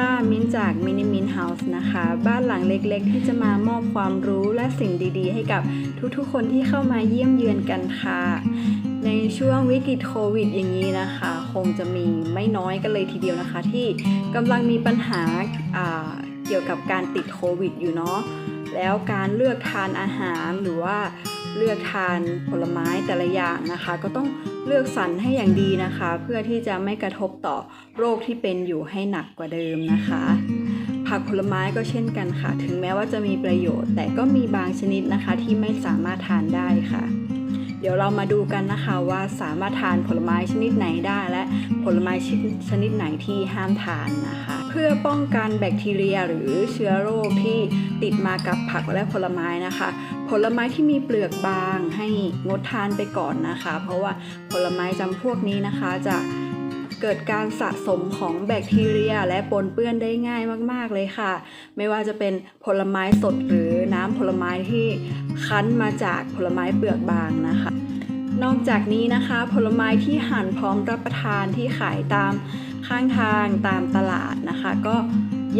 ค่ะ มิ้นจากมินิมินเฮาส์นะคะ บ้านหลังเล็กๆ ที่จะมามอบความรู้และสิ่งดีๆ ให้กับทุกๆ คนที่เข้ามาเยี่ยมเยือนกันค่ะ ในช่วงวิกฤตโควิดอย่างนี้นะคะ คงจะมีไม่น้อยกันเลยทีเดียวนะคะ ที่กำลังมีปัญหาาเกี่ยวกับการติดโควิดอยู่เนาะแล้วการเลือกทานอาหารหรือว่า เลือกทานผลไม้แต่ละอย่างนะคะ ก็ต้องเลือกสรรให้อย่างดีนะคะ เพื่อที่จะไม่กระทบต่อโรคที่เป็นอยู่ให้หนักกว่าเดิมนะคะ ผักผลไม้ก็เช่นกันค่ะ ถึงแม้ว่าจะมีประโยชน์ แต่ก็มีบางชนิดนะคะที่ไม่สามารถทานได้ค่ะ เดี๋ยวเรามาดูกันนะคะว่าสามารถทานผลไม้ชนิดไหนได้และผลไม้ชนิดไหนที่ห้ามทานนะคะ เพื่อป้องกันแบคทีเรียหรือเชื้อโรคที่ติดมากับผักและผลไม้นะคะ ผลไม้ที่มีเปลือกบางให้งดทานไปก่อนนะคะ เพราะว่าผลไม้จำพวกนี้นะคะจะ เกิดการสะสมของแบคทีเรีย และปนเปื้อนได้ง่ายมาก ๆ เลยค่ะ ไม่ว่าจะเป็นผลไม้สดหรือน้ำผลไม้ที่คั้นมาจากผลไม้เปลือกบางนะคะ นอกจากนี้นะคะ ผลไม้ที่หั่นพร้อมรับประทานที่ขายตามข้างทางตามตลาดนะคะ ก็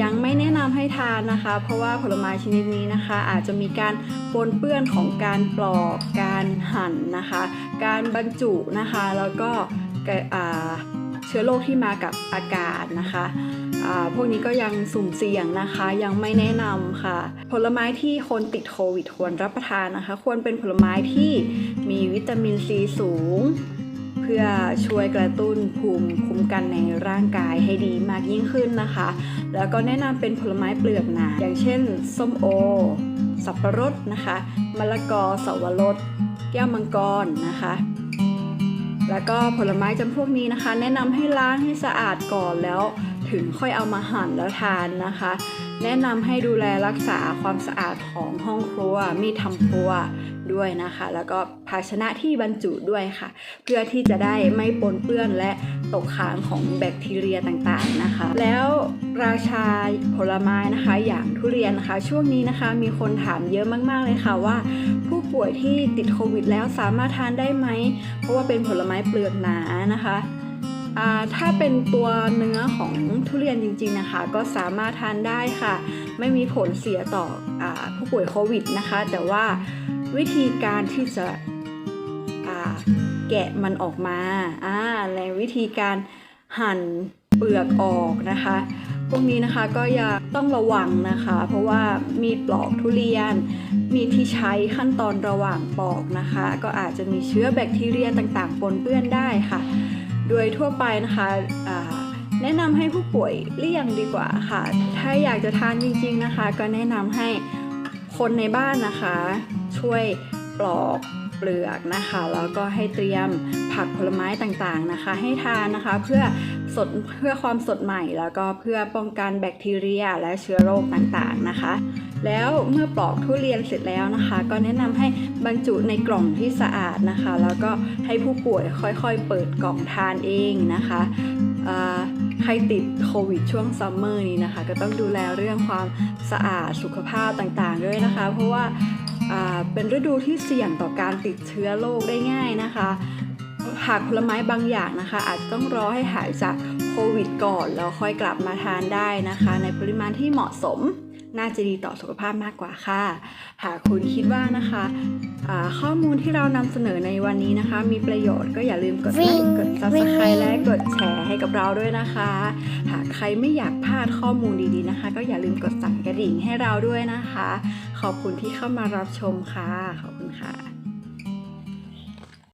ยังไม่แนะนำให้ทานนะคะ เพราะว่าผลไม้ชนิดนี้นะคะ อาจจะมีการปนเปื้อนของการปลอกการหั่นนะคะ การบรรจุนะคะ แล้วก็ เชื้อโรคที่มากับอากาศนะคะพวกนี้ก็ยังสุ่มเสี่ยงนะคะยังไม่แนะนำค่ะ ผลไม้ที่คนติดโควิดควรรับประทานนะคะ ควรเป็นผลไม้ที่มีวิตามินซีสูง เพื่อช่วยกระตุ้นภูมิคุ้มกันในร่างกายให้ดีมากยิ่งขึ้นนะคะ แล้วก็แนะนำเป็นผลไม้เปลือกหนาอย่างเช่น ส้มโอ สับปะรดนะคะมะละกอสวรส แก้วมังกรนะคะ แล้วก็ผลไม้จำพวกนี้นะคะ แนะนำให้ล้างให้สะอาดก่อนแล้ว ถึงค่อยเอามาหั่นแล้วทานนะคะ แนะนำให้ดูแลรักษาความสะอาดของห้องครัว มีดทำครัวด้วยนะคะ แล้วก็ภาชนะที่บรรจุด้วยค่ะ เพื่อที่จะได้ไม่ปนเปื้อนและตกค้างของแบคทีเรียต่างๆนะคะ แล้วราชาผลไม้นะคะ อย่างทุเรียนนะคะ ช่วงนี้นะคะมีคนถามเยอะมากๆเลยค่ะว่า ผู้ป่วยที่ติดโควิดแล้วสามารถทานได้ไหม เพราะว่าเป็นผลไม้เปลือกหนานะคะถ้าเป็นตัวเนื้อของทุเรียนจริงๆนะคะ ก็สามารถทานได้ค่ะ ไม่มีผลเสียต่ออผู้ป่วยโควิดนะคะ แต่ว่าวิธีการที่จะแกะมันออกมาอ่าในวิธีการหั่นเปลือกออกนะคะพวกนี้นะคะก็อย่าต้องระวังนะคะ เพราะว่ามีปลอกทุเรียน มีที่ ใช้ขั้นตอนระหว่างปอกนะคะ ก็อาจจะมีเชื้อแบคทีเรียต่างๆปนเปื้อนได้ค่ะ โดยทั่วไปนะคะแนะนำให้ผู้ป่วยเลี่ยงดีกว่าค่ะ ถ้าอยากจะทานจริงๆนะคะ ก็แนะนำให้คนในบ้านนะคะ ช่วย ปลอกเปลือกนะคะ แล้วก็ให้เตรียมผักผลไม้ต่างๆนะคะ ให้ทานนะคะเพื่อสดเพื่อความสดใหม่ แล้วก็เพื่อป้องกันแบคทีเรียและเชื้อโรคต่างๆนะคะ แล้วเมื่อปลอกทุเรียนเสร็จแล้วนะคะ ก็แนะนำให้บรรจุในกล่องที่สะอาดนะคะ แล้วก็ให้ผู้ป่วยค่อยๆ เปิดกล่องทานเองนะคะใครติดโควิดช่วงซัมเมอร์นี้นะคะ ก็ต้องดูแลเรื่องความสะอาดสุขภาพต่างๆด้วยนะคะ เพราะว่า เป็นฤดูที่เสี่ยงต่อการติดเชื้อโรคได้ง่ายนะคะ หากผลไม้บางอย่างนะคะ อาจจะต้องรอให้หายจากโควิดก่อนแล้วค่อยกลับมาทานได้นะคะ ในปริมาณที่เหมาะสม น่าจะดีต่อสุขภาพมากกว่าค่ะ หากคุณคิดว่านะคะอ่าข้อมูลที่เรานำเสนอในวันนี้นะคะ มีประโยชน์ก็อย่าลืมกดไลค์กด subscribe และกดแชร์ให้กับเราด้วยนะคะ หากใครไม่อยากพลาดข้อมูลดีๆนะคะ ก็อย่าลืมกดสั่นกระดิ่งให้เราด้วยนะคะ ขอบคุณที่เข้ามารับชมค่ะ ขอบคุณค่ะ